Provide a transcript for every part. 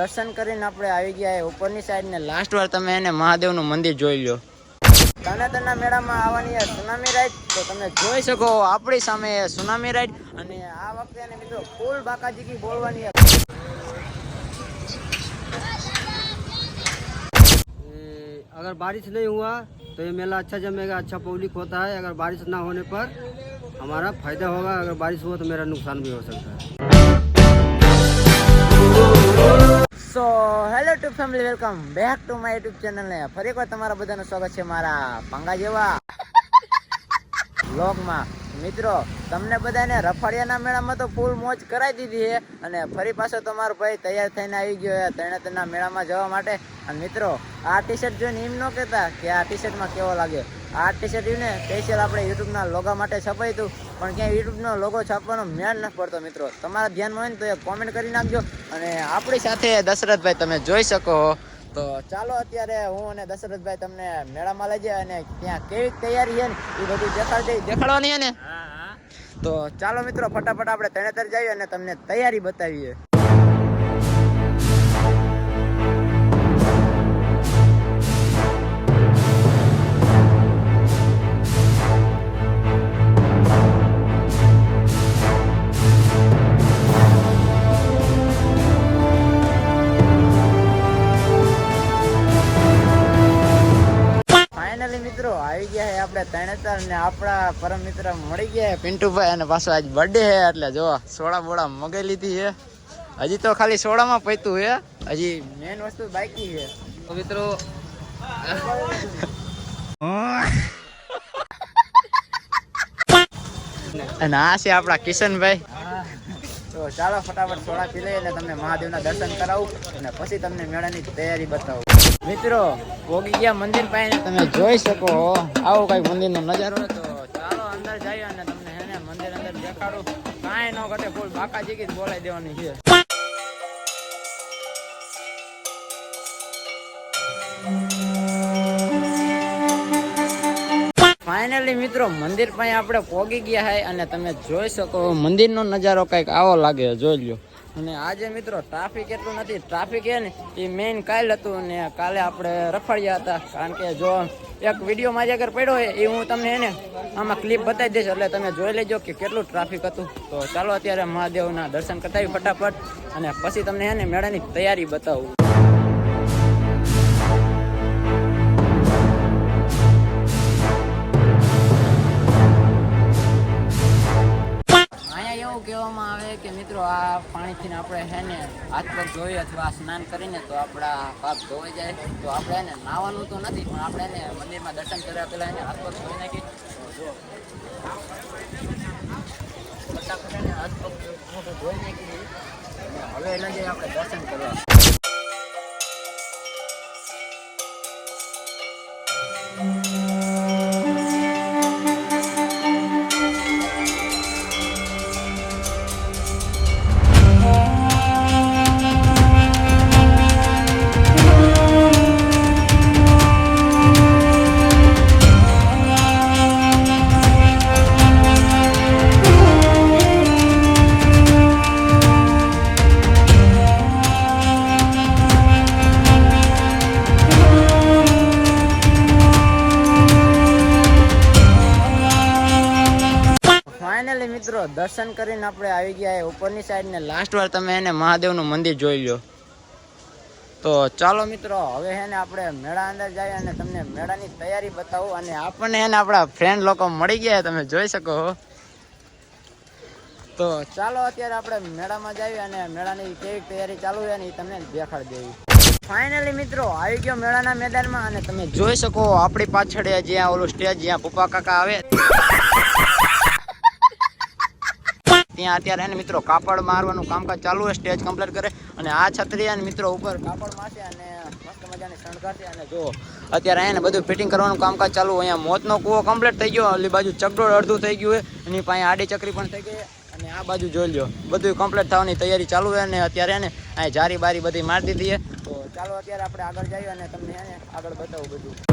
દર્શન કરીને આપણે આવી ગયા એ ઉપરની સાઈડ ને લાસ્ટ વાર તમે એને મહાદેવનું મંદિર જોઈ લો તનેતરના મેળામાં આવવાની આ સુનામી રાઈડ તો તમે જોઈ શકો આપણી સામે એ સુનામી રાઈડ અને આ વખતે એને મિત્રો ફૂલ બાકાજીકી બોલવાની છે. ए, अगर बारिश नहीं हुआ तो ये मेला अच्छा जमेगा अच्छा पब्लिक होता है अगर बारिश ना होने पर हमारा फायदा होगा अगर बारिश हुआ तो मेरा नुकसान भी हो सकता है so hello to family welcome back to my YouTube channel ને ફરી એકવાર તમારા બધાનું સ્વાગત છે મારા પાંગા જેવા વ્લોગમાં. મિત્રો, તમને બધાને રફાડિયાના મેળામાં તો ફૂલ મોજ કરાવી દીધી છે. અને ફરી પાછો તમારો ભાઈ તૈયાર થઈને આવી ગયો છે તરણેતરના મેળામાં જવા માટે. અને મિત્રો, આ ટી શર્ટ જોઈને એમ ન કહેતા, કે આ ટી શર્ટમાં કેવો લાગે? આ ટી શર્ટ ને સ્પેશિયલ આપણે યુટ્યુબના લોગો માટે છપાયું હતું પણ ક્યાંય યુટ્યુબનો લોગો છાપવાનો મેળ નથી પડતો મિત્રો. તમારા ધ્યાનમાં હોય ને તો એ કોમેન્ટ કરી નાખજો અને આપણી સાથે દશરથભાઈ તમે જોઈ શકો. તો ચાલો અત્યારે હું અને દશરથભાઈ તમને મેળામાં લઈ જાય અને ત્યાં કેવી તૈયારી છે ને એ બધું દેખાડી દેખાડવાની છે ને? તો ચાલો મિત્રો ફટાફટ આપણે તરણેતર જઈએ અને તમને તૈયારી બતાવીએ. તણેતર ને આપણા પરમ મિત્ર મળી ગયા પિન્ટુભાઈ અને પાછો આજ બર્થડે છે એટલે જો સોડા બોળા મગાઈ લીધી છે હજી તો ખાલી સોડામાં પૈતું છે હજી મેઇન વસ્તુ બાકી છે તો મિત્રો અને આ છે આપણા કિશનભાઈ. તો ચાલો ફટાફટ સોડા પી લઈએ એટલે તમને મહાદેવના દર્શન કરાવું અને પછી તમને મેળાની તૈયારી બતાવું. મિત્રો, ભોગી ગયા મંદિર પાસે. તમે જોઈ શકો આવો કઈ મંદિરનો નજારો. હોય તો ચાલો અંદર જઈએ અને તમને હે ને મંદિર અંદર દેખાડું. કાંઈ ન ઘટે, ફૂલ બાકાજી જ બોલાવી દેવાની છે. ફાઇનલી મિત્રો, મંદિર પાસે આપણે પોગી ગયા છે અને તમે જોઈ શકો મંદિરનો નજારો કંઈક આવો લાગે, જોઈ લ્યો. અને આજે મિત્રો ટ્રાફિક એટલું નથી. ટ્રાફિક એ ને, એ મેઇન કાલ હતું ને કાલે આપણે રખડ્યા હતા. કારણ કે જો એક વીડિયો મારી અગર પડ્યો હોય, એ હું તમને એને આમાં ક્લિપ બતાવી દઈશ. એટલે તમે જોઈ લેજો કે કેટલું ટ્રાફિક હતું. તો ચાલો અત્યારે મહાદેવના દર્શન કરતા ફટાફટ. અને પછી તમને એને મેળાની તૈયારી બતાવું. કે મિત્રો આ પાણીથી આપણે હે ને હાથ પગ ધોઈ અથવા સ્નાન કરીને તો આપણા પાપ ધોવાઈ જાય. તો આપણે એને નાવાનું તો નથી, પણ આપણે એને મંદિરમાં દર્શન કર્યા પહેલાં એને હાથ પગ ધોઈ નાખી. જો. ફટાફટ એને હાથ પગ ધોઈ નાખી. હવે એના જે આપણે દર્શન કરવા. મિત્રો, દર્શન કરીને આપણે આવી ગયા ઉપરની સાઈડ ને લાસ્ટ વાર તમે એને મહાદેવનું મંદિર જોઈ લો તો ચાલો મિત્રો, હવે એને આપણે મેળા અંદર જઈએ અને તમને મેળાની તૈયારી બતાવું અને આપણને એને આપણા ફ્રેન્ડ લોકો મળી ગયા તમે જોઈ શકો તો ચાલો અત્યારે આપણે મેળામાં જઈએ અને મેળાની કેવી તૈયારી ચાલુ છે ને એ તમને દેખાડી દેવી ફાઇનલી મિત્રો, આવી ગયો મેળાના મેદાનમાં અને તમે જોઈ શકો આપણી પાછળ જ્યાં ઓલું સ્ટેજ જ્યાં પપ્પા કાકા આવે. ત્યાં અત્યારે એને મિત્રો કાપડ મારવાનું કામકાજ ચાલુ હોય, સ્ટેજ કમ્પ્લીટ કરે. અને આ છત્રી અને મિત્રો ઉપર કાપડ મારશે અને મસ્ત મજાની શણગારશે. અને જો અત્યારે એને બધું ફિટિંગ કરવાનું કામકાજ ચાલુ અહીંયા મોતનો કૂવો કમ્પ્લીટ થઈ ગયો. ઓલી બાજુ ચકડોળ અડધું થઈ ગયું હોય એની પાસે આડી ચકરી પણ થઈ ગઈ અને આ બાજુ જોઈ લો બધું કમ્પ્લીટ થવાની તૈયારી ચાલુ હોય અને અત્યારે એને અહીં જારી બારી બધી મારી દીધી તો ચાલો અત્યારે આપણે આગળ જઈએ અને તમને આગળ બતાવું બધું.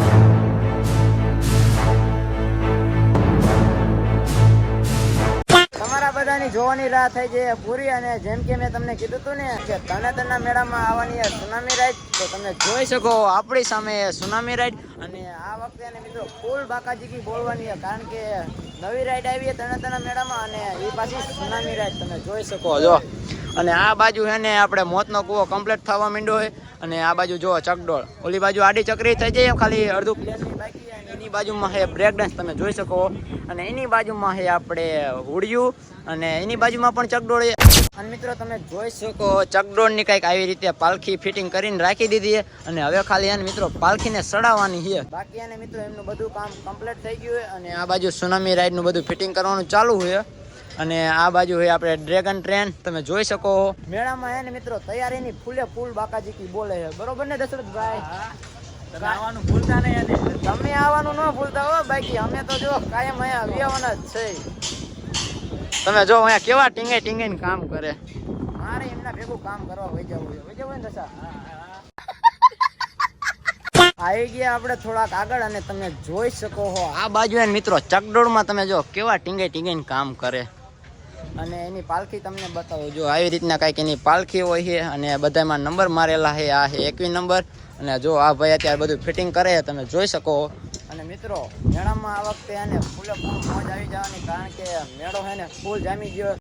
બધાની જોવાની રાહ થઈ છે પૂરી અને જેમ કે મેં તમને કીધું હતું ને કે તરણેતરના મેળામાં આવવાની સુનામી રાઈડ, તો તમે જોઈ શકો આપણી સામે સુનામી રાઈડ. અને આ વખતે અને મિત્રો ફૂલ બાકાજીકી બોલવાની છે, કારણ કે નવી રાઈડ આવી તરણેતરના મેળામાં અને એ પાછી સુનામી રાઈડ તમે જોઈ શકો. જો, અને આ બાજુ છે ને આપણે મોતનો કૂવો કમ્પ્લીટ થવા માંડ્યો હોય અને આ બાજુ જો ચકડોળ, ઓલી બાજુ આડી ચકરી થઈ જાય ખાલી અડધું પ્લેસ બાકી એની બાજુમાં છે બ્રેક ડાન્સ તમે જોઈ શકો. અને એની બાજુમાં છે આપણે હુડિયું. અને એની બાજુમાં પણ ચકડોળ અને મિત્રો, તમે જોઈ શકો, ચકડોળની કંઈક આવી રીતે પાલખી ફિટિંગ કરીને રાખી દીધી અને હવે ખાલી એને મિત્રો પાલખીને સડાવવાની છે બાકી એને મિત્રો, એમનું બધું કામ કમ્પ્લીટ થઈ ગયું અને આ બાજુ સુનામી રાઈડનું બધું ફિટિંગ કરવાનું ચાલુ છે અને આ બાજુ હોય આપણે ડ્રેગન ટ્રેન તમે જોઈ શકો મેળામાં એને મિત્રો, તૈયારીની ફૂલે ફૂલ બાકાજીકી બોલે છે બરોબર ને દશરથભાઈ? આવવાનું ભૂલતા નહીં અને તમે આવવાનું ન ભૂલતા હો બાકી અમે તો જો કાયમ અહીંયા આવવાના જ છે. તમે જો અહીંયા કેવા ટીંગે ટીંગે કામ કરે? મારે એમના ભેગું કામ કરવા વહી જવું છે. વઈ જવું ને દશા? આવી ગયા આપણે થોડાક આગળ અને તમે જોઈ શકો છો આ બાજુ એને મિત્રો ચકડોળમાં તમે જો કેવા ટીંગે ટીંગે કામ કરે. અને એની પાલખી તમને બતાવું. જો આવી રીતના કાંઈક એની પાલખી હોય છે અને બધામાં નંબર મારેલા છે. આ છે એકવી નંબર. અને જો આ ભાઈ અત્યારે બધું ફિટિંગ કરે તમે જોઈ શકો. અને મિત્રો, મેળામાં આ વખતે એને ફૂલે ફૂલ મોજ આવી જવાની, કારણ કે મેળો છે ને ફૂલ જામી ગયો.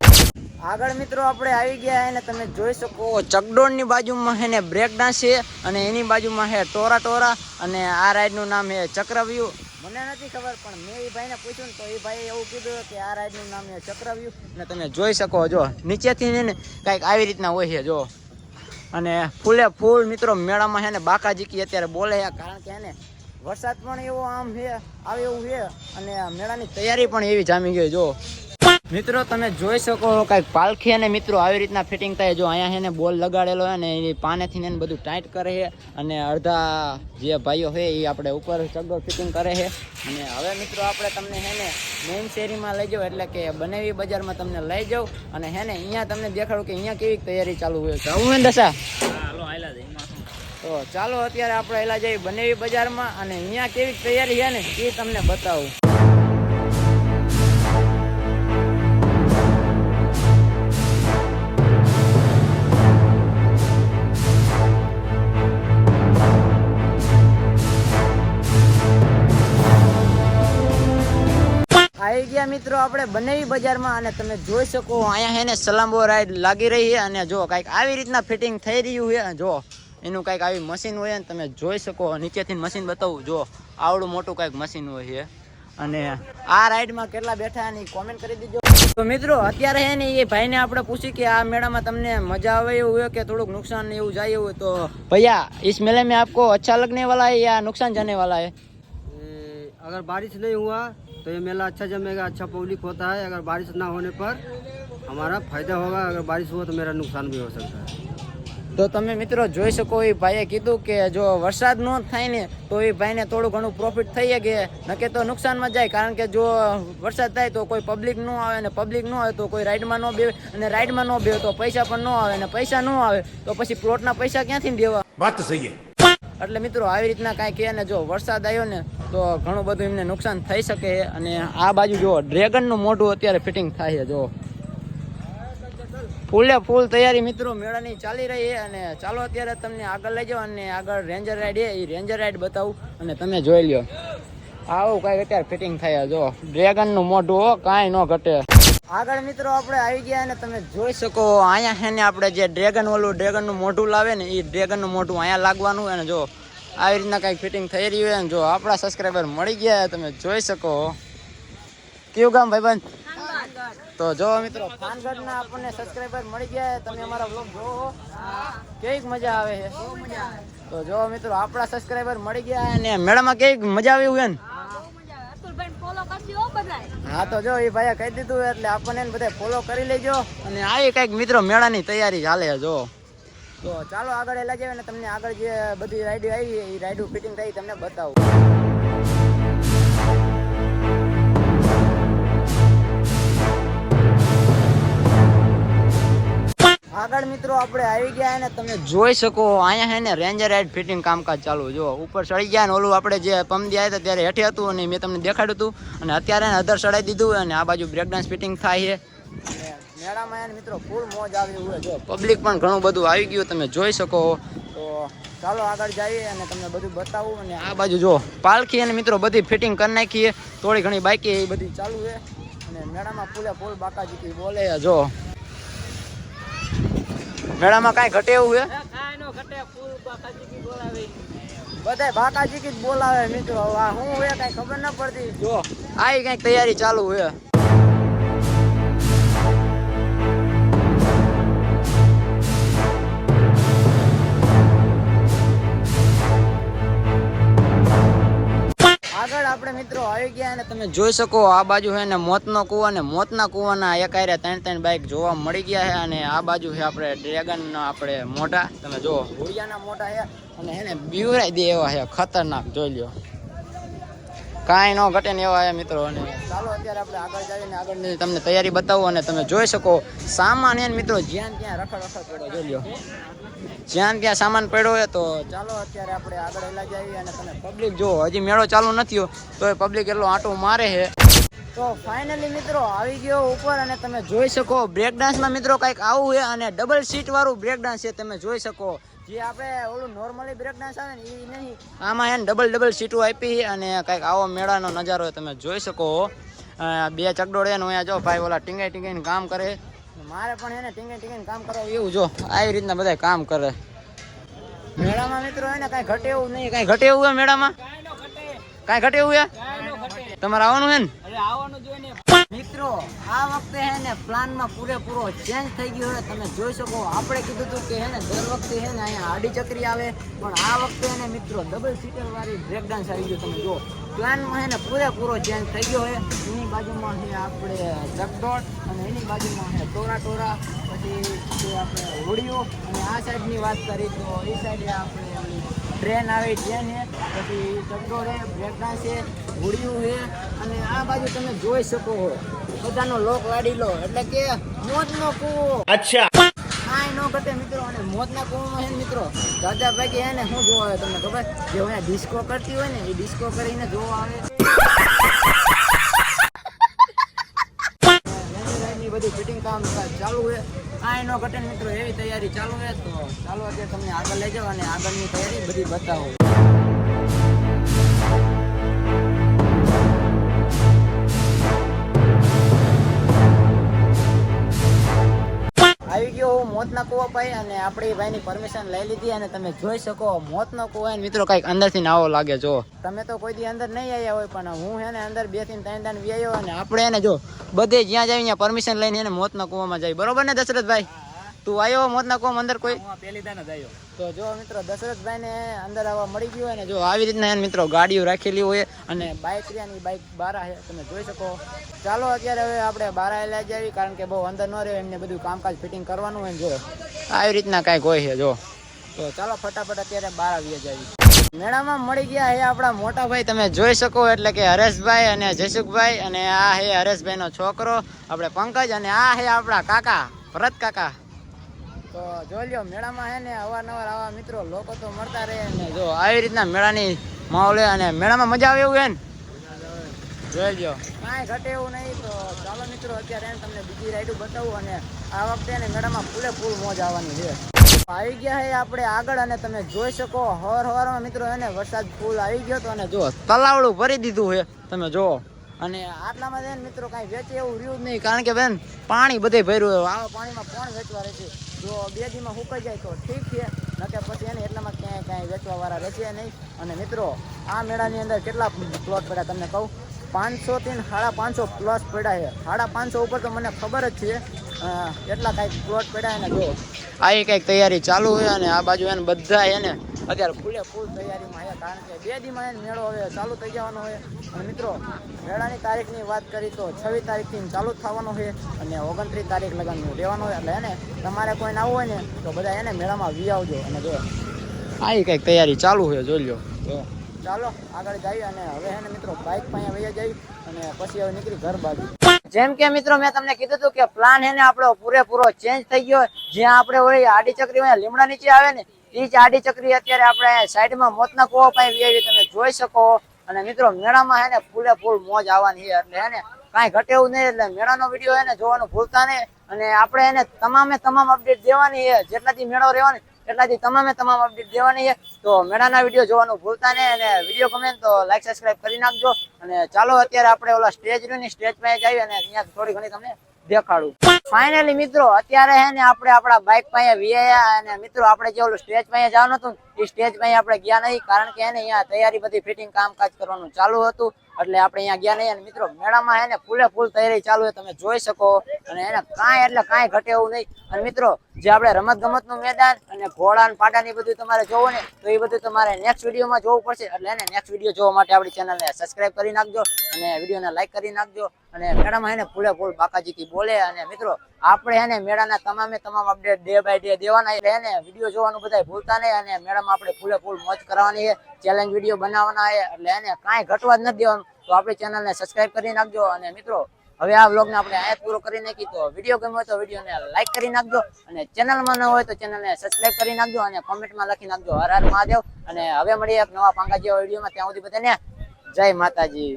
આગળ મિત્રો, આપણે આવી ગયા એને તમે જોઈ શકો. ચકડોળની બાજુમાં છે ને બ્રેક ડાન્સ છે અને એની બાજુમાં છે ટોરા ટોરા અને આ રાઈડનું નામ છે ચક્રવ્યૂહ. મને નથી ખબર, પણ મેં એ ભાઈને પૂછ્યું તો એ ભાઈએ એવું કીધું કે આ રાઈડનું નામ છે ચક્રવ્યૂહ. અને તમે જોઈ શકો, જો નીચેથી ને કાંઈક આવી રીતના હોય છે, જો. અને ફૂલે ફૂલ મિત્રો મેળામાં છે ને બાકાજીકી અત્યારે બોલે છે, કારણ કે એને વરસાદ પણ એવો આમ છે, આવે એવું છે, અને મેળાની તૈયારી પણ એવી જામી ગઈ જો. મિત્રો તમે જોઈ શકો છો કાંઈક પાલખી અને મિત્રો આવી રીતના ફિટિંગ થાય. જો અહીંયા છે ને બોલ લગાડેલો હોય ને એ પાનેથી ને બધું ટાઈટ કરે છે અને અડધા જે ભાઈઓ છે એ આપણે ઉપર ચગડો ફિટિંગ કરે છે અને હવે મિત્રો આપણે તમને છે ને મેઇન શેરીમાં લઈ જાઉં એટલે કે બનેવી બજારમાં તમને લઈ જાઉં અને હે ને અહીંયા તમને દેખાડું કે અહીંયા કેવી તૈયારી ચાલુ હોય. છે હું દશા? તો ચાલો અત્યારે આપણે એલા જઈએ બનેવી બજારમાં અને અહીંયા કેવી તૈયારી છે ને એ તમને બતાવું. ગયા મિત્રો આપણે બનેવી બજારમાં અને તમે જોઈ શકો અહીંયા હે ને સલામ્બો રાઈડ લાગી રહી છે અને જો કાંઈક આવી રીતના ફિટિંગ થઈ રહ્યું છે જો એનું કાંઈક આવી મશીન હોય ને તમે જોઈ શકો નીચેથી મશીન બતાવું જો આવડું મોટું કાંઈક મશીન હોય છે અને આ રાઈડમાં કેટલા બેઠા એની કોમેન્ટ કરી દીજો તો મિત્રો અત્યારે હે ને એ ભાઈને આપણે પૂછી કે આ મેળામાં તમને મજા આવે એવું હોય કે થોડુંક નુકસાન ને એવું જાય એવું હોય તો ભૈયા इस मेले में आपको अच्छा लगने वाला है या नुकसान जाने वाला है ये अगर बारिश नहीं हुआ तो ये मेला अच्छा जमेगा अच्छा पब्लिक होता है अगर बारिश ना होने पर हमारा फायदा होगा अगर बारिश हुआ तो मेरा नुकसान भी हो सकता है તો તમે મિત્રો જોઈ શકો એ ભાઈએ કીધું કે જો વરસાદ ન થાય ને તો એ ભાઈને થોડું ઘણું પ્રોફિટ થઈ શકે નકે તો નુકસાનમાં જાય કારણ કે જો વરસાદ થાય તો કોઈ પબ્લિક ન આવે અને પબ્લિક ન આવે તો કોઈ રાઈડમાં ન બેવે અને રાઈડમાં ન બેવે તો પૈસા પણ ન આવે અને પૈસા ન આવે તો પછી પ્લોટના પૈસા ક્યાંથી દેવા વાત તો સહી है એટલે મિત્રો આવી રીતના કાંઈ કહે ને જો વરસાદ આવ્યો ને તો ઘણું બધું એમને નુકસાન થઈ શકે અને આ બાજુ જો ડ્રેગનનું મોઢું અત્યારે ફિટિંગ થાય છે, જો. ફૂલે ફૂલ તૈયારી મિત્રો, મેળાની ચાલી રહી અને ચાલો અત્યારે તમને આગળ લઈ જાઓ અને આગળ રેન્જર રાઈડ એ રેન્જર રાઈડ બતાવું અને તમે જોઈ લ્યો. આવું કાંઈક અત્યારે ફિટિંગ થાય છે, જો. ડ્રેગનનું મોઢું હો, કાંઈ ન ઘટે. આગળ મિત્રો આપણે આવી ગયા અને તમે જોઈ શકો, અહીંયા છે ને આપણે જે ડ્રેગન ઓલું ડ્રેગનનું મોઢું લાવે ને, એ ડ્રેગનનું મોઢું અહીંયા લાગવાનું અને જો. આવી રીતના કાંઈક ફિટિંગ થઈ રહ્યું હોય જો આપણા સબસ્ક્રાઈબર મળી ગયા તમે જોઈ શકો. કયું ગામ ભાઈબંધ? તો જો મિત્રો, પાનગઢના આપણને સબસ્ક્રાઈબર મળી ગયા તમે અમારા બ્લોગ જોવો. કેવીક મજા આવે છે? તો જો મિત્રો, આપણા સબસ્ક્રાઈબર મળી ગયા અને મેળામાં કેવી મજા આવી હોય ને? હો, તો જો એ ભાઈએ કહી દીધું એટલે આપણને બધા ફોલો કરી લેજો. અને આ કંઈક મિત્રો મેળાની તૈયારી ચાલે છે, જો. તો ચાલો આગળ એલા જાય અને તમને આગળ જે બધી રાઈડ આવી એ રાઈડ ફિટિંગ થઈ તમને બતાવું. આગળ મિત્રો આપણે આવી ગયા અને તમે જોઈ શકો, અહીંયા છે ને રેન્જર રાઈડ ફિટિંગ કામકાજ ચાલુ જો ઉપર ચડી ગયા ને ઓલું આપણે જે પમદી આવ્યા હતા ત્યારે હેઠે હતું અને મેં તમને દેખાડ્યું હતું. અને અત્યારે અધર ચડાવી દીધું અને આ બાજુ બ્રેકડાન્સ ફિટિંગ થાય છે. મેળામાં મિત્રો ફૂલ મોજ આવી હોય. જો પબ્લિક પણ ઘણું બધું આવી ગયું તમે જોઈ શકો. તો ચાલો આગળ જઈએ અને તમને બધું બતાવું અને આ બાજુ જો પાલખી અને મિત્રો બધી ફિટિંગ કરી નાખીએ. થોડી ઘણી બાકી એ બધી ચાલુ છે. અને મેળામાં ફૂલે ફૂલ બાકાજી બોલે જો. મેળામાં કાંઈ ઘટે એવું છે? બધા બાકાજી કી બોલાવે. મિત્રો. આ શું હોય કાંઈ ખબર ન પડતી. જો આ કંઈક તૈયારી ચાલુ છે. આગળ આપણે મિત્રો આવી ગયા અને તમે જોઈ શકો આ બાજુ છે ને મોતનો કૂવો અને મોતના કૂવાના એક આરે ત્રણ ત્રણ બાઇક જોવા મળી ગયા છે અને આ બાજુ છે આપણે ડ્રેગન આપણે મોટા તમે જુઓ હોડિયાના મોટા છે અને એને બીવરાઈ દે એવા છે ખતરનાક, જોઈ લ્યો. કાંઈ ન ઘટે ને એવા છે મિત્રો. અને ચાલો અત્યારે આપણે આગળ જઈને આગળની તમને તૈયારી બતાવો અને તમે જોઈ શકો, સામાન મિત્રો, જ્યાં ત્યાં રખડ રખડ જોઈ લ્યો. જ્યાં ત્યાં સામાન પડ્યો હોય તો ચાલો અત્યારે આપણે આગળ એલા જઈએ અને તમે પબ્લિક જો હજી મેળો ચાલુ નથી તો એ પબ્લિક એટલો આંટો મારે છે. તો ફાઇનલી મિત્રો આવી ગયો ઉપર અને તમે જોઈ શકો બ્રેક ડાન્સમાં મિત્રો કંઈક આવું છે અને ડબલ સીટ વાળું બ્રેક ડાન્સ છે, તમે જોઈ શકો. જે આપણે ઓલું નોર્મલી બ્રેક ડાન્સ આવે ને એ નહીં. આમાં એને ડબલ ડબલ સીટો આપી અને કંઈક આવો મેળાનો નજારો તમે જોઈ શકો. બે ચકડોળે ને અહીંયા જો ભાઈ ઓલા ટીંગાઈ ટીંગાઈને કામ કરે. મારે પણ એને ટીંગે ટીંગે કામ કરવા એવું જો, આવી રીતના બધા કામ કરે. મેળામાં મિત્રો એને કાંઈ ઘટે એવું નહીં, કાંઈ ઘટે એવું હે મેળામાં? કાંઈ ઘટે એવું હે? તમારે આવવાનું હે ને? મિત્રો, આ વખતે હે ને પ્લાનમાં પૂરેપૂરો ચેન્જ થઈ ગયો છે તમે જોઈ શકો, આપણે કીધું હતું કે હે ને દર વખતે હે ને અહીંયા આડી ચકરી આવે. પણ આ વખતે હે ને મિત્રો ડબલ સીટર વાળી બ્રેકડાન્સ આવી ગયો. તમે જો પ્લાનમાં હે ને પૂરેપૂરો ચેન્જ થઈ ગયો છે. એની બાજુમાં છે આપણે જગદોટ અને એની બાજુમાં છે ટોરા ટોરા, પછી છે આપણે હોડીઓ, અને આ સાઈડની વાત કરી તો એ સાઈડે આપણે ટ્રેન આવે ટ્રેન છે, પછી ચકડોળ છે બ્રેક છે હોડીયું છે, અને આ બાજુ તમે જોઈ શકો છો. બધાનો લોક વાડી લો, એટલે કે મોજનો કૂવો. અચ્છા. કાંઈ ન ઘટે મિત્રો, અને મોતના કૂવામાં છે મિત્રો, દાદા ભાઈ એને શું જોવા આવે તમને ખબર? જે અહીંયા ડિસ્કો કરતી હોય ને, એ ડિસ્કો કરીને જોવા આવે બધું ફિટિંગ કામ ચાલુ છે. કાંઈ ન ઘટે મિત્રો, એવી તૈયારી ચાલુ છે. તો ચાલો અત્યારે તમને આગળ લઈ જાઓ અને આગળની તૈયારી બધી બતાવો. આવી ગયો હું મોતના કૂવા ભાઈ અને આપણી ભાઈની પરમિશન લઈ લીધી અને તમે જોઈ શકો મોતનો કૂવો એને મિત્રો કંઈક અંદરથી નાવો લાગે, જો. તમે તો કોઈ દી અંદર નહીં આવ્યા હોય, પણ હું એને અંદર બેથી ત્રણ ત્રણ વ્યાયો અને આપણે એને જો બધે જ્યાં જાય ત્યાં પરમિશન લઈને એને મોતના કૂવામાં જાય. બરોબર ને દશરથભાઈ? તું આવ્યો મોતના કોમ અંદર કોઈ? પેલી દાન જ આવ્યો તો જો મિત્રો દશરથભાઈ ને અંદર આવવા મળી ગયું હોય ને જો આવી રીતના એને મિત્રો ગાડીઓ રાખેલી હોય અને બાઇક રહ્યા બાઇક બારા છે તમે જોઈ શકો. ચાલો અત્યારે હવે આપણે બારા લઈ જાવી કારણ કે બહુ અંદર ન રહ્યો એમને બધું કામકાજ ફિટિંગ કરવાનું હોય ને જો. આવી રીતના કાંઈક હોય છે જો. તો ચાલો ફટાફટ અત્યારે બાર આવીએ જાવી. મેળામાં મળી ગયા હે આપણા મોટા ભાઈ તમે જોઈ શકો એટલે કે હરેશભાઈ અને જયસુખભાઈ અને આ હે હરેશભાઈનો છોકરો આપણે પંકજ અને આ હે આપણા કાકા ભરત કાકા. તો જોઈ લ્યો, મેળામાં હે ને અવારનવાર આવા મિત્રો, લોકો તો મળતા રહે ને જો આવી રીતના મેળાની માહોલ અને મેળામાં મજા આવે એવું હે જોઈ લ્યો. કાંઈ ઘટે એવું નહીં, તો ચાલો મિત્રો, અત્યારે તમને બીજી રાઈડું બતાવું અને આ વખતે ને મેળામાં ફૂલે ફૂલ મોજ આવવાની છે. આવી ગયા હે આપણે આગળ અને તમે જોઈ શકો હર હવારમાં મિત્રો એને વરસાદ ફૂલ આવી ગયો તો અને જો તલાવડું ભરી દીધું છે તમે જુઓ. અને આટલામાં છે ને મિત્રો, કાંઈ વેચે એવું રહ્યું જ નહીં, કારણ કે બેન, પાણી બધે ભર્યું આવા પાણીમાં કોણ વેચવા રહેશે? જો બે દીમાં સુકાઈ જાય તો ઠીક છે. નકે પછી એને એટલામાં ક્યાંય કાંઈ વેચવા વાળા રહેશે નહીં. અને મિત્રો, આ મેળાની અંદર કેટલા પ્લોટ પડ્યા તમને કહું? પાંચસો થી સાડા પાંચસો પ્લસ પડ્યા છે. સાડા પાંચસો ઉપર તો મને ખબર જ છે. એટલા કાંઈક પ્લોટ પડ્યા એને જો. આ કંઈક તૈયારી ચાલુ હોય અને આ બાજુ એને બધા એને અત્યારે ફૂલે ફૂલ તૈયારીમાં છે કારણ કે બે દીમાં મેળો હવે ચાલુ થઈ જવાનો હોય અને મિત્રો મેળાની તારીખની વાત કરી તો છવ્વીસ તારીખથી ચાલુ થવાનો છે અને ઓગણત્રીસ તારીખ લગન રહેવાનો હોય એટલે એને તમારે કોઈને આવવું હોય ને તો બધા એને મેળામાં વી આવજો અને જો. આવી કંઈક તૈયારી ચાલુ છે જોઈ લ્યો. જો. ચાલો આગળ જઈએ અને હવે એને મિત્રો બાઇક પાસે વહી જઈ અને પછી હવે નીકળી ઘર બાજુ. જેમ કે મિત્રો મેં તમને કીધું હતું કે પ્લાન એને આપણો પૂરેપૂરો ચેન્જ થઈ ગયો. જ્યાં આપણે હોય આડી ચક્રી હોય લીમડા નીચે આવે ને એ જ આડી ચક્રી અત્યારે આપણે સાઈડમાં મોતના કૂવા પાસે આવી. તમે જોઈ શકો. અને મિત્રો મેળામાં હે ને ફૂલે ફૂલ મોજ આવવાની છે. એટલે હે ને કાંઈ ઘટે એવું નહીં. એટલે મેળાનો વીડિયો એને જોવાનું ભૂલતા નહીં. અને આપણે એને તમામે તમામ અપડેટ દેવાની છે. જેટલાથી મેળો રહેવાની એટલાથી તમામે તમામ અપડેટ દેવાની છે. તો મેળાના વીડિયો જોવાનું ભૂલતા નહીં. અને વીડિયો ગમે ને તો લાઈક સબસ્ક્રાઇબ કરી નાખજો. અને ચાલો અત્યારે આપણે ઓલા સ્ટેજ રહ્યું ને, સ્ટેજ પાસે જઈએ અને અહીંયા થોડી ઘણી તમને દેખાડું. ફાઇનલી મિત્રો, અત્યારે હે ને આપણે આપણા બાઇક પાસે વિયા અને મિત્રો આપણે જે ઓલું સ્ટેજ પાસે જવાનું હતું એ સ્ટેજ પાસે આપણે ગયા નહીં, કારણ કે એને અહીંયા તૈયારી બધી ફિટિંગ કામકાજ કરવાનું ચાલુ હતું. એટલે આપણે અહીંયા ગયા નહીં. અને મિત્રો, મેળામાં એને ફૂલે ફૂલ તૈયારી ચાલુ છે. તમે જોઈ શકો. અને એને કાંઈ એટલે કાંઈ ઘટે એવું નહીં. અને મિત્રો, જે આપણે રમત ગમતનું મેદાન અને ઘોડા ને પાટા બધું તમારે જોવું ને, તો એ બધું તમારે નેક્સ્ટ વિડીયોમાં જોવું પડશે. એટલે એને નેક્સ્ટ વીડિયો જોવા માટે આપણી ચેનલને સબસ્ક્રાઈબ કરી નાખજો અને વિડીયોને લાઈક કરી નાખજો. અને મેળામાં એને ફૂલે ફૂલ બાકાજીથી બોલે. અને મિત્રો આપણે એને મેળાના તમામે તમામ અપડેટ ડે બાય ડે દેવાના એટલે એને વીડિયો જોવાનું બધા ભૂલતા નહીં અને મેળામાં આપણે ફૂલે ફૂલ મોજ કરવાની છે. ચેલેન્જ વીડિયો બનાવવાના છે. એટલે એને કાંઈ ઘટવા જ નથી દેવાનું. તો આપણી ચેનલને સબસ્ક્રાઇબ કરી નાખજો. અને મિત્રો, હવે આ વ્લોગને આપણે જ પૂરો કરી નાખી તો વીડિયો ગમ્યો હોય તો વિડીયોને લાઈક કરી નાખજો. અને ચેનલમાં ન હોય તો ચેનલને સબસ્ક્રાઇબ કરી નાખજો અને કોમેન્ટમાં લખી નાખજો. હર હર મહાદેવ. અને હવે મળીએ એક નવા પાંગા જેવા વિડીયોમાં ત્યાં સુધી બધાને જય માતાજી.